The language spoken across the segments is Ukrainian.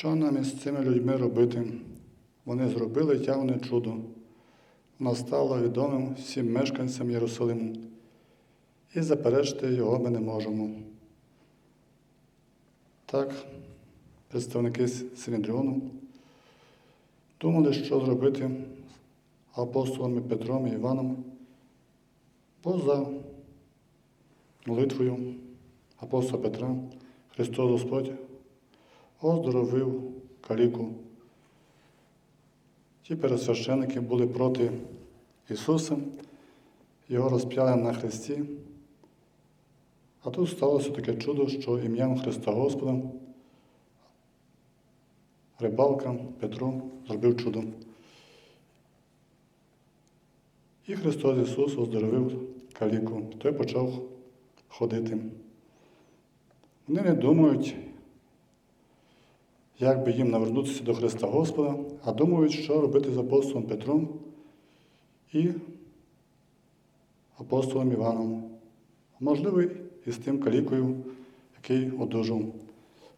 Що нам із цими людьми робити? Вони зробили явне чудо. Воно стало відомим всім мешканцям Єрусалиму. І заперечити його ми не можемо. Так, представники Синедріону думали, що зробити апостолами Петром і Іваном поза молитвою апостола Петра Христос Господь оздоровив каліку. Ті пересвященники були проти Ісуса, його розп'яли на хресті. А тут сталося таке чудо, що ім'ям Христа Господа рибалка Петро зробив чудо. І Христос Ісус оздоровив каліку, той почав ходити. Вони не думають, як би їм навернутися до Христа Господа, а думають, що робити з апостолом Петром і апостолом Іваном. а Можливо, і з тим калікою, який одужав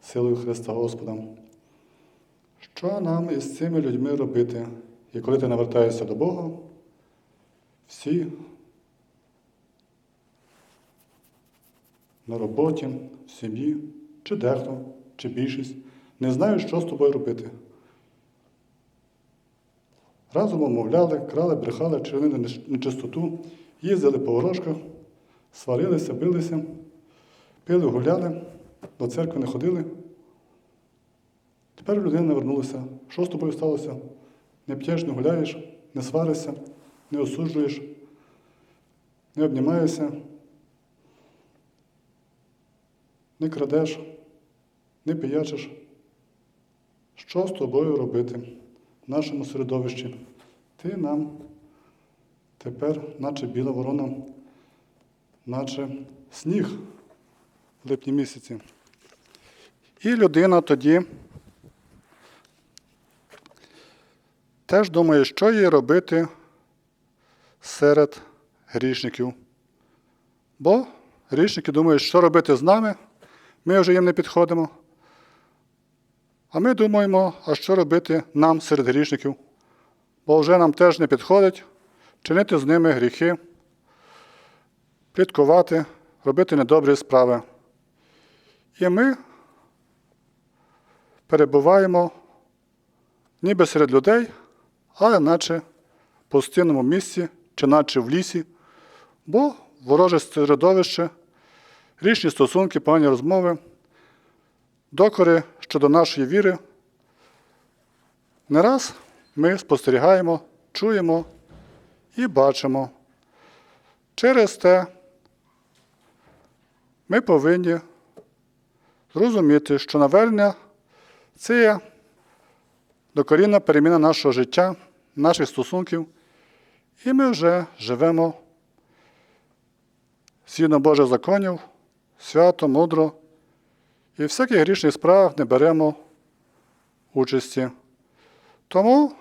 силою Христа Господа. Що нам із цими людьми робити? І коли ти навертаєшся до Бога, всі на роботі, в сім'ї, чи дехто, чи більшість, не знають, що з тобою робити. Разом умовляли, крали, брехали, чинили нечистоту, їздили по ворожках, сварилися, билися, пили, гуляли, до церкви не ходили. Тепер людина вернулася. Що з тобою сталося? Не п'єш, не гуляєш, не сваришся, не осуджуєш, не обнімаєшся, не крадеш, не пиячиш. Що з тобою робити в нашому середовищі? Ти нам тепер, наче біла ворона, наче сніг в липні місяці. І людина тоді теж думає, що їй робити серед грішників. Бо грішники думають, що робити з нами, ми вже їм не підходимо. А ми думаємо, а що робити нам серед грішників, бо вже нам теж не підходить чинити з ними гріхи, пліткувати, робити недобрі справи. І ми перебуваємо ніби серед людей, але наче в пустинному місці чи наче в лісі, бо вороже середовище, річні стосунки, погані розмови, докори щодо нашої віри. Не раз ми спостерігаємо, чуємо і бачимо. Через те ми повинні зрозуміти, що навернення це є докорінна переміна нашого життя, наших стосунків, і ми вже живемо згідно Божих законів, свято, мудро, і всяких грішних справах не беремо участі. Тому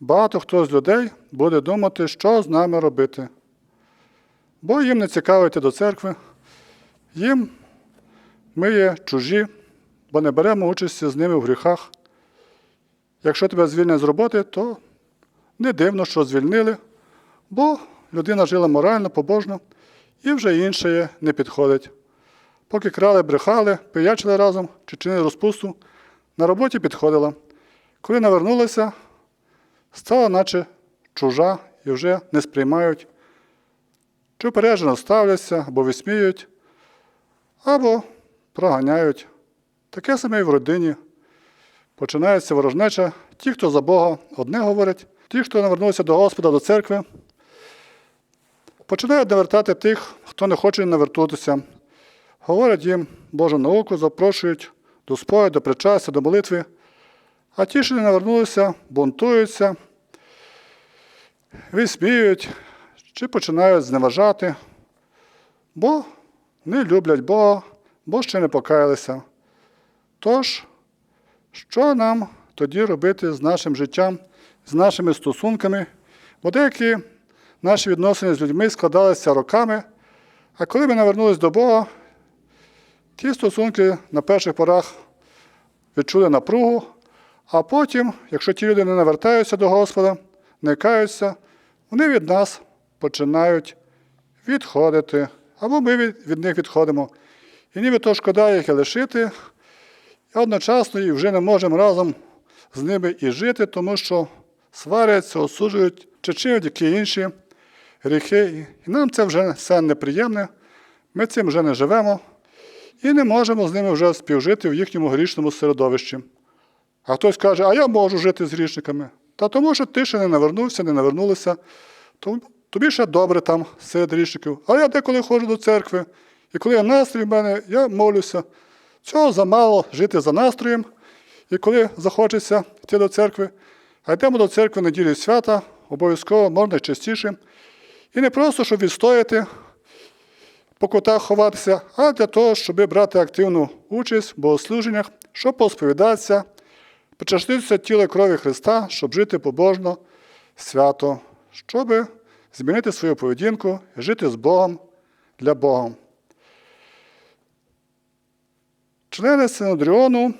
багато хто з людей буде думати, що з нами робити. Бо їм не цікаво йти до церкви, їм ми є чужі, бо не беремо участі з ними в гріхах. Якщо тебе звільнять з роботи, то не дивно, що звільнили, бо людина жила морально, побожно, і вже інше не підходить. Поки крали, брехали, пиячили разом чи чинили розпусту, на роботі підходила. Коли навернулася, стала наче чужа і вже не сприймають, чи упереджено ставляться або висміють, або проганяють. Таке саме і в родині. Починається ворожнеча. Ті, хто за Бога, одне говорять, ті, хто навернувся до Господа, до церкви, починають навертати тих, хто не хоче навертутися. Говорять їм Божу науку, запрошують до спою, до причастя, до молитви. А ті, що не навернулися, бунтуються, висміють чи починають зневажати, бо не люблять Бога, бо ще не покаялися. Тож, що нам тоді робити з нашим життям, з нашими стосунками? Бо деякі наші відносини з людьми складалися роками, а коли ми навернулись до Бога, ті стосунки на перших порах відчули напругу, а потім, якщо ті люди не навертаються до Господа, не каються, вони від нас починають відходити, або ми від, них відходимо. І ніби то шкода їх і лишити, і одночасно і вже не можемо разом з ними і жити, тому що сваряться, осуджують чи чинять які інші гріхи. І нам це вже все неприємне, ми цим вже не живемо і не можемо з ними вже співжити в їхньому грішному середовищі. А хтось каже, а я можу жити з грішниками. Та тому, що ти ще не навернувся, не навернулися, тобі ще добре там серед грішників. А я деколи ходжу до церкви, і коли є настрій в мене, я молюся. Цього замало жити за настроєм. І коли захочеться йти до церкви, а йдемо до церкви неділі свята, обов'язково можна частіше. І не просто, щоб відстояти, по кутах ховатися, а для того, щоб брати активну участь в богослуженнях, щоб посповідатися, причаститися тіла крові Христа, щоб жити побожно, свято, щоб змінити свою поведінку жити з Богом для Бога. Члени Синодріону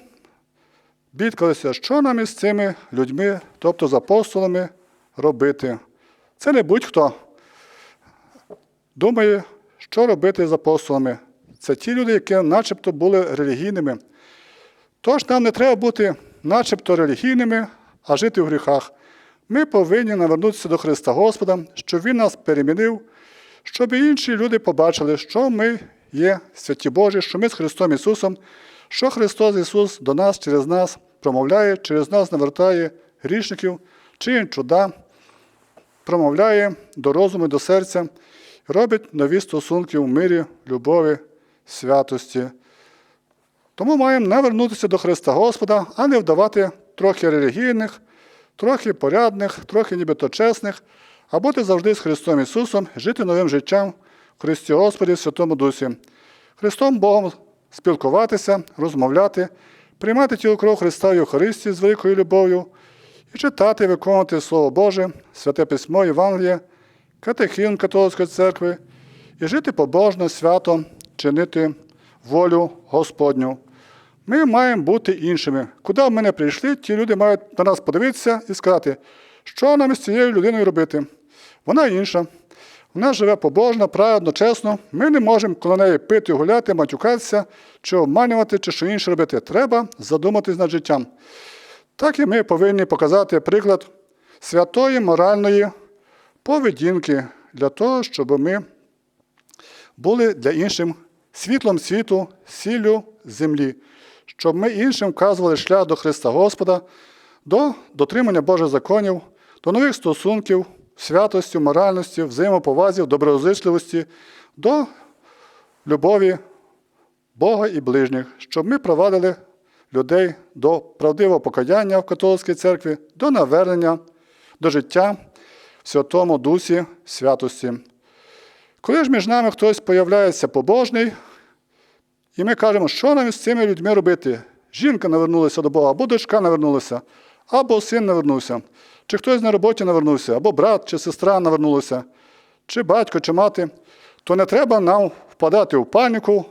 бідкалися, що нам із цими людьми, тобто з апостолами, робити. Це не будь-хто думає, що робити з апостолами. Це ті люди, які начебто були релігійними. Тож нам не треба бути начебто релігійними, а жити в гріхах. Ми повинні навернутися до Христа Господа, щоб Він нас перемінив, щоб інші люди побачили, що ми є святі Божі, що ми з Христом Ісусом, що Христос Ісус до нас через нас промовляє, через нас навертає грішників, чинить чуда, промовляє до розуму, до серця, робить нові стосунки в мирі, любові, святості. Тому маємо навернутися до Христа Господа, а не вдавати трохи релігійних, трохи порядних, трохи нібито чесних, а бути завжди з Христом Ісусом, жити новим життям в Христі Господі в Святому Дусі. Христом Богом спілкуватися, розмовляти, приймати тіло кров Христа в Євхаристії з великою любов'ю і читати, виконувати Слово Боже, Святе Письмо Євангелія, катехін католицької церкви і жити побожно, свято, чинити волю Господню. Ми маємо бути іншими. Куди ми не прийшли, ті люди мають на нас подивитися і сказати, що нам із цією людиною робити. Вона інша. Вона живе побожно, праведно, чесно. Ми не можемо коло неї пити, гуляти, матюкатися, чи обманювати, чи що інше робити. Треба задуматись над життям. Так і ми повинні показати приклад святої моральної поведінки для того, щоб ми були для інших світлом світу, сіллю землі, щоб ми іншим вказували шлях до Христа Господа, до дотримання Божих законів, до нових стосунків, святості, моральності, взаємоповазі, доброзичливості, до любові Бога і ближніх, щоб ми провадили людей до правдивого покаяння в католицькій церкві, до навернення, до життя Святому Дусі святості. Коли ж між нами хтось появляється побожний, і ми кажемо, що нам із цими людьми робити? Жінка навернулася до Бога, або дочка навернулася, або син навернувся, чи хтось на роботі навернувся, або брат чи сестра навернулися, чи батько, чи мати, то не треба нам впадати в паніку,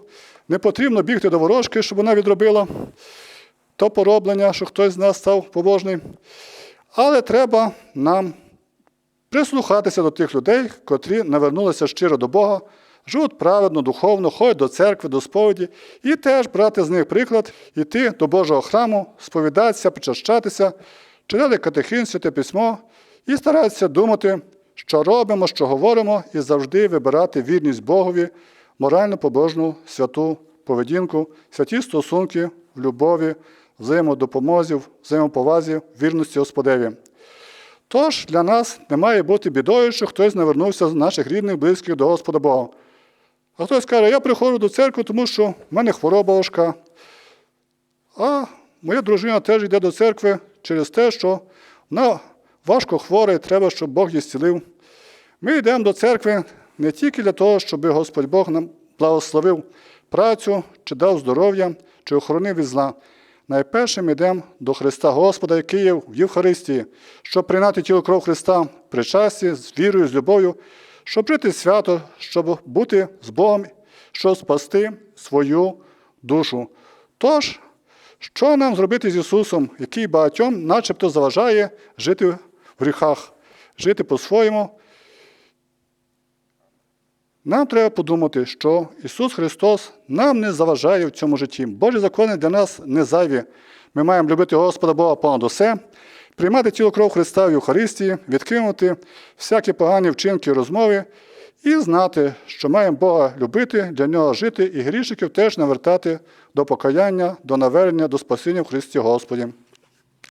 не потрібно бігти до ворожки, щоб вона відробила то пороблення, що хтось з нас став побожний. Але треба нам прислухатися до тих людей, котрі навернулися щиро до Бога, живуть праведно, духовно, ходять до церкви, до сповіді, і теж брати з них приклад, йти до Божого храму, сповідатися, причащатися, читати катехин, святе письмо і старатися думати, що робимо, що говоримо, і завжди вибирати вірність Богові, морально побожну святу поведінку, святі стосунки в любові, взаємодопомозі, взаємоповазі, вірності Господеві. Тож для нас не має бути бідою, що хтось навернувся з наших рідних, близьких до Господа Бога. А хтось каже, я приходжу до церкви, тому що в мене хвороба важка. А моя дружина теж йде до церкви через те, що вона важко хвора і треба, щоб Бог її зцілив. Ми йдемо до церкви не тільки для того, щоб Господь Бог нам благословив працю, чи дав здоров'я, чи охоронив від зла. Найперше ми йдемо до Христа Господа, який є в Євхаристії, щоб прийняти тіло кров Христа в причасті, з вірою, з любов'ю, щоб жити свято, щоб бути з Богом, щоб спасти свою душу. Тож, Що нам зробити з Ісусом, який багатьом начебто заважає жити в гріхах, жити по-своєму? Нам треба подумати, що Ісус Христос нам не заважає в цьому житті. Божі закони для нас не зайві. Ми маємо любити Господа Бога понад усе, приймати тіло кров Христа в Євхаристії, відкинути всякі погані вчинки і розмови і знати, що маємо Бога любити, для нього жити і грішників теж навертати до покаяння, до навернення, до спасіння в Христі Господі.